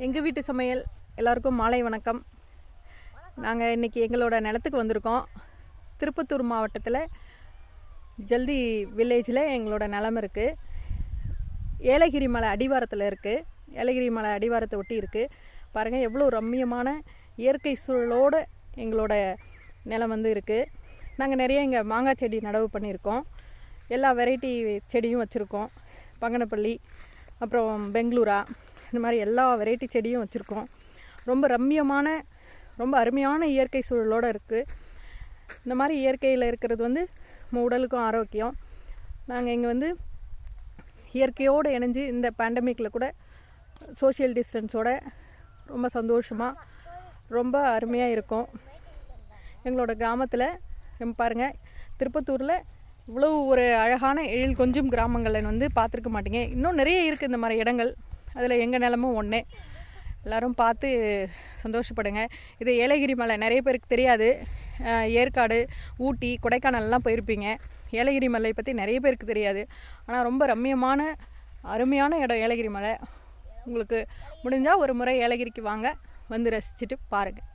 எங்கள் வீட்டு சமையல்? எல்லாருக்கும் மாலை வணக்கம். நாங்கள் இன்றைக்கி எங்களோட நிலத்துக்கு வந்திருக்கோம். திருப்பத்தூர் மாவட்டத்தில் ஜல்தி வில்லேஜில் எங்களோட நிலம் இருக்குது ஏலகிரி மலை அடிவாரத்தில் இருக்குது ஏலகிரி மலை அடிவாரத்தை ஒட்டி இருக்குது பாருங்கள் எவ்வளோ ரம்மியமான இயற்கை சூழலோடு எங்களோட நிலம் வந்து இருக்குது நாங்கள் நிறைய இங்கே மாங்காய் செடி நடவு பண்ணியிருக்கோம். எல்லா வெரைட்டி செடியும் வச்சுருக்கோம். பங்கனப்பள்ளி அப்புறம் பெங்களூரா இந்த மாதிரி எல்லா வெரைட்டி செடியும் வச்சுருக்கோம். ரொம்ப ரம்மியமான ரொம்ப அருமையான இயற்கை சூழலோடு இருக்குது இந்த மாதிரி இயற்கையில் இருக்கிறது வந்து நம்ம உடலுக்கும் ஆரோக்கியம். நாங்கள் இங்கே வந்து இயற்கையோடு இணைஞ்சு இந்த பேண்டமிக்கில் கூட சோஷியல் டிஸ்டன்ஸோட ரொம்ப சந்தோஷமாக ரொம்ப அருமையாக இருக்கும். எங்களோட கிராமத்தில் பாருங்கள் திருப்பத்தூரில் இவ்வளோ ஒரு அழகான எழில் கொஞ்சம் கிராமங்களை வந்து பார்த்துருக்க மாட்டீங்க. இன்னும் நிறைய இருக்குது இந்த மாதிரி இடங்கள். அதில் எங்கள் நிலமும் ஒன்று எல்லாரும் பார்த்து சந்தோஷப்படுங்க. இது ஏலகிரி மலை நிறைய பேருக்கு தெரியாது. ஏற்காடு ஊட்டி கொடைக்கானல்லாம் போயிருப்பீங்க. ஏலகிரி மலை பற்றி நிறைய பேருக்கு தெரியாது. ஆனால் ரொம்ப ரம்மியமான அருமையான இடம் ஏலகிரி மலை. உங்களுக்கு முடிஞ்சால் ஒரு முறை ஏலகிரிக்கு வாங்க. வந்து ரசிச்சுட்டு பாருங்கள்